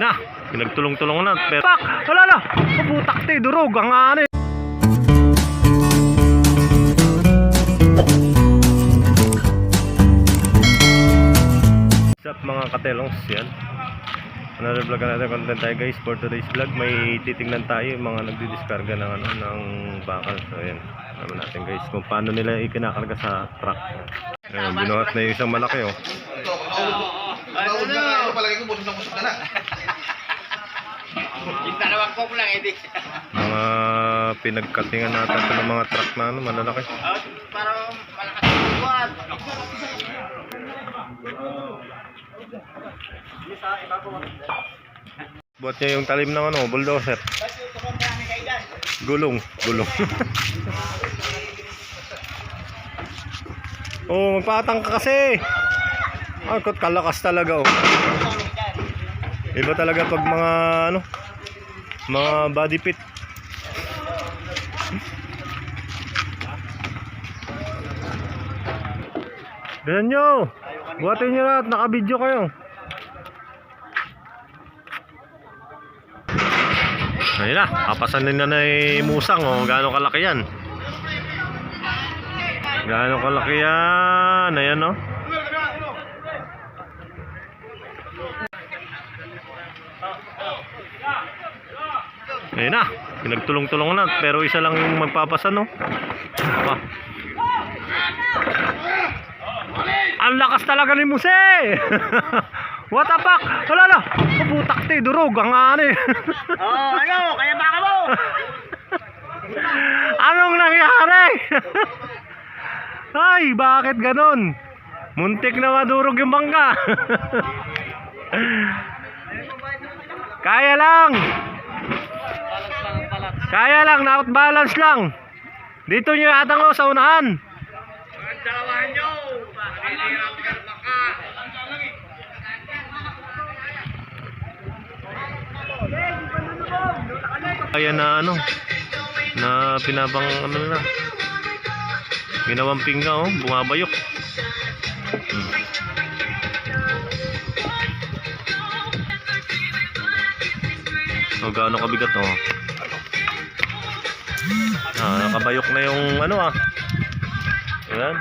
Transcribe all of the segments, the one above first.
Na, pinagtulong-tulong na. Pero, pak! Wala na! Kabutak te, durog. Ang ano eh. What's up mga katelongs? Yan. Another vlog natin content tayo guys for today's vlog may titingnan tayo yung mga nagdidiskarga ng ano ng bakal so yan alam natin guys kung paano nila ikinakarga sa truck Ayan, binuhat na yung isang malaki oh Ano na? Ito palagi ko busog na busog ka na. Yung dalawang coke lang, edi. mga pinagkatingan natin ito ng mga truck na ano malalaki. Para malakas yung buwan. buhat niya yung talim ng ano bulldozer. Gulong gulong. Oh magpatang ka kasi. Kot kalakas talaga oh iba talaga pag mga ano mga body pit Ganyan nyo! Buhatin nyo lahat, naka-video kayo. Ayun na, papasanin na na eh, musang oh. Gaano kalaki yan? Gaano kalaki yan? Ayan oh. Ayun na, pinagtulong-tulong na. Pero isa lang yung magpapasan no. Ah. Ang lakas talaga ni Muse! What the fuck? Wala na! Kabutak te, durog. Ang ano eh. Oh, ano? Kaya baka mo? Anong nangyari? Ay, bakit ganon? Muntik na madurog yung bangka. Kaya lang. Kaya lang, na balance lang. Dito nyo yata ko sa unahan. Kaya na ano, na pinabang ano na. Ginawang pingga oh, bumabayok. Oh, gaano kabigat oh. Ah, nakabayok na yung ano ah. Ayan.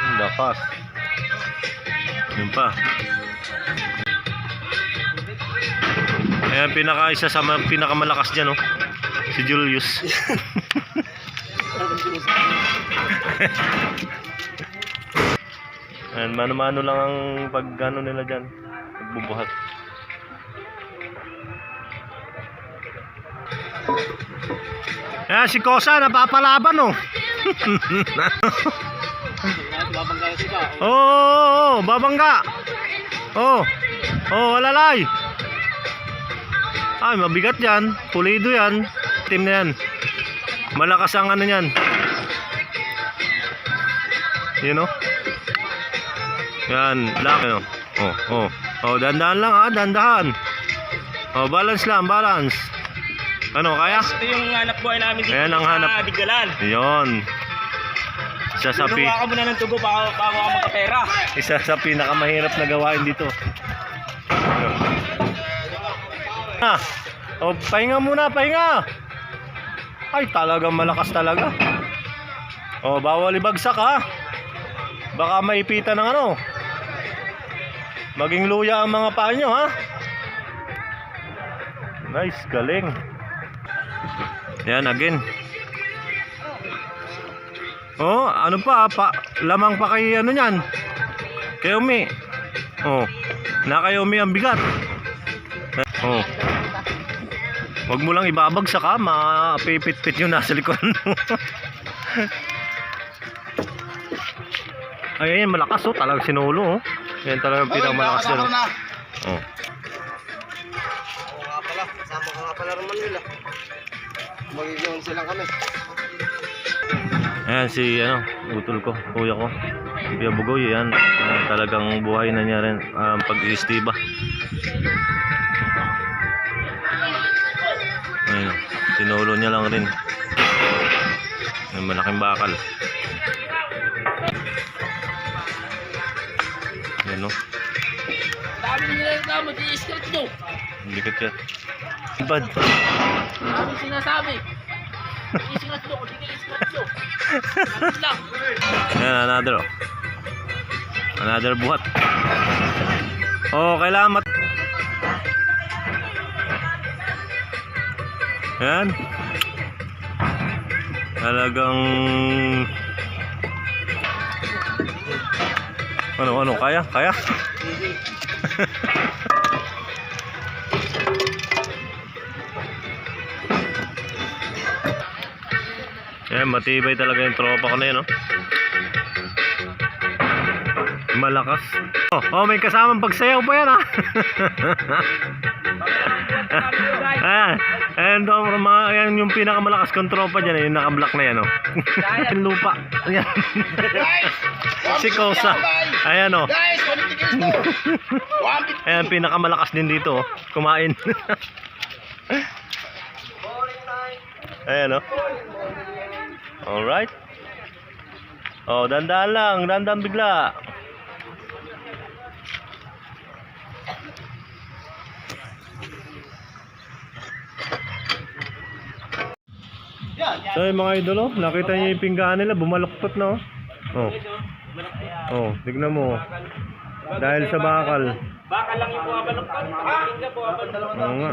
Ang lakas. Yun pa. Ayan, pinaka isa sa ma- pinakamalakas dyan, oh. Si Julius. Ayan, mano-mano lang ang pag ano nila dyan. Pagbubuhat. Ayan, si Kosa, napapalaban, oh. Babangga sila. Oo, oh, oh, babangga. Oh. Oh, walalay. Ay, mabigat 'yan. Pulido 'yan. Team na 'yan. Malakas ang ano niyan. You know? Yan, laki no. Oh, oh. Oh, dandahan lang ah, dandahan. Oh, balance lang, balance. Ano, kaya? Ito yung hanap buhay namin dito. Ayan ang sa hanap- Biggalan. Yon. Isa sa, pi ka muna ng tubo bago, bago ka magkapera. isa sa pinakamahirap na gawain dito. Ah, oh, pahinga muna, pahinga. Ay, talagang malakas talaga. Oh, bawal ibagsak ha. Baka maipitan ng ano. Maging luya ang mga paa ha. Nice, galing. Yan, again. Oh, ano pa, pa lamang pa kay ano niyan. Kay Umi. Oh. Na kay Umi ang bigat. Oh. Wag mo lang ibabagsak ha, mapipit-pit yung nasa likuran mo. Ay, ayan, malakas oh, talagang sinulo oh. Yan talagang pinakamalakas na. Oh. Oo nga pala. Kasama ka nga pala naman nila. Magigiwan silang kami. Ayan si ano, utol ko, kuya ko. Si Bugoy, yan. Ah, talagang buhay na niya rin ang pag-iistiba. Ayun, tinulo niya lang rin. May malaking bakal. Yan o. Dami nila yung tama, i-script nyo. Hindi ka. Bad. Dami sinasabi. I-script nyo, i-script nyo. Lapit lang. Yan, another oh. Another buhat. Oh, kailangan mat... Yan. Talagang... Ano, ano, kaya? Kaya? Yan, matibay talaga yung tropa ko na yun, oh. Malakas. Oh, oh, may kasamang pagsayaw pa yan, ha? ah, ayan daw, mga, ayan yung pinakamalakas kong tropa dyan, eh, yung naka-black na yan, oh. yung lupa. Ayan. si Kosa. Ayan, oh. Ayan, pinakamalakas din dito, oh. Kumain. Ayan, oh. Alright. Oh, dandan lang, dandan bigla. So yung mga idol, oh, nakita niyo yung pinggaan nila, bumaluktot na oh. Oh. Oh, tignan mo. Dahil sa bakal. Baka lang yung buwabaloktot. Pakinggan buwabaloktot. Oo nga.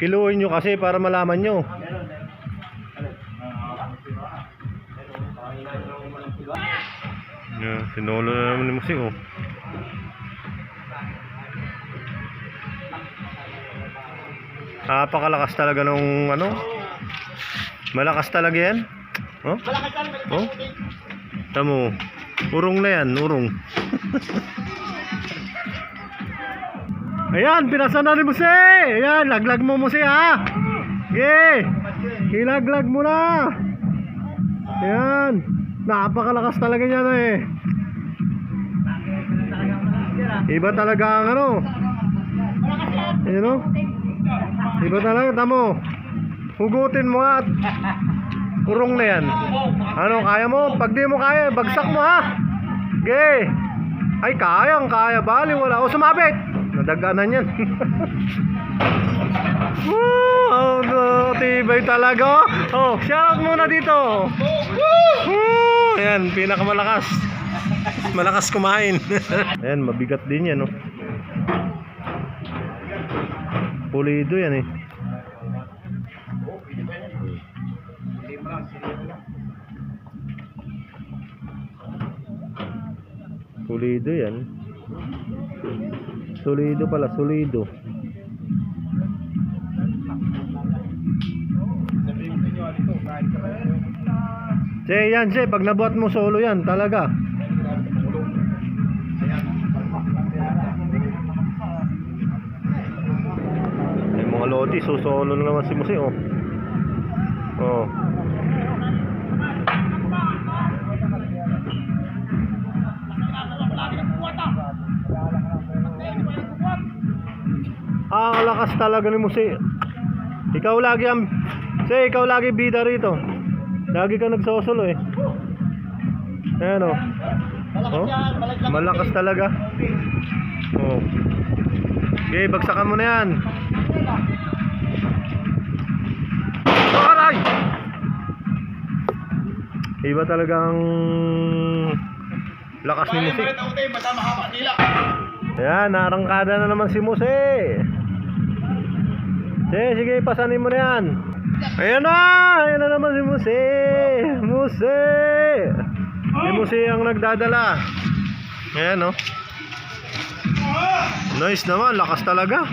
Kiluin nyo kasi para malaman nyo. Yeah, sinolo na naman ni Musik oh. Napakalakas talaga nung ano. Malakas talaga yan. Oh? Oh? Tamo. Urong na yan, urong. Ayan, pinasa na ni Muse. Ayan, laglag mo Muse ha. Okay. Ilaglag mo na. Ayan. Napakalakas talaga niya eh. Iba talaga ang ano. Ayan o. Iba talaga, tamo. Hugutin mo at urong na yan. Ano, kaya mo? Pag di mo kaya, bagsak mo ha. Okay. Ay, kayang kaya. Bali, wala. O, sumabit. Nadaganan yan. Woo! Oh, no, tibay talaga. Oh, shoutout muna dito. Woo! Ayan, pinakamalakas. Malakas kumain. Ayan, mabigat din yan, no? Pulido yan, eh. Pulido yan. Solido pala, solido. Che, yan, che, pag nabuhat mo solo yan, talaga. Lodi, susolo na naman si Musi, oh. Oh. Ah, lakas talaga ni Musi. Ikaw lagi ang... Che, ikaw lagi bida rito. Lagi ka nagsosolo eh. Ayan oh. Oh, malakas talaga. Oh. Okay, bagsakan mo na yan. Aray! Iba talagang lakas ni Musi. Ayan, narangkada na naman si Muse. Sige, sige, pasanin mo na yan. Ayan na! Ayan na naman si Muse! Muse! Si Muse ang nagdadala. Ayan, oh. Nice naman, lakas talaga.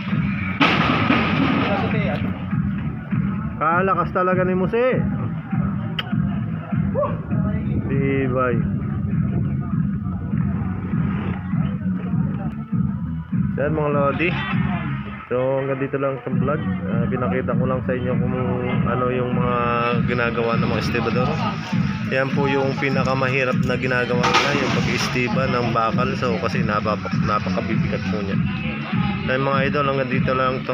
Kalakas talaga ni Muse. Tibay. Yan mga lodi. So hanggang dito lang sa vlog. Ah, pinakita ko lang sa inyo kung ano yung mga ginagawa ng mga estibador. Yan po yung pinakamahirap na ginagawa nila, yung pag-istiba ng bakal. So kasi napapak napakabibigat po niya. So mga idol, hanggang dito lang to.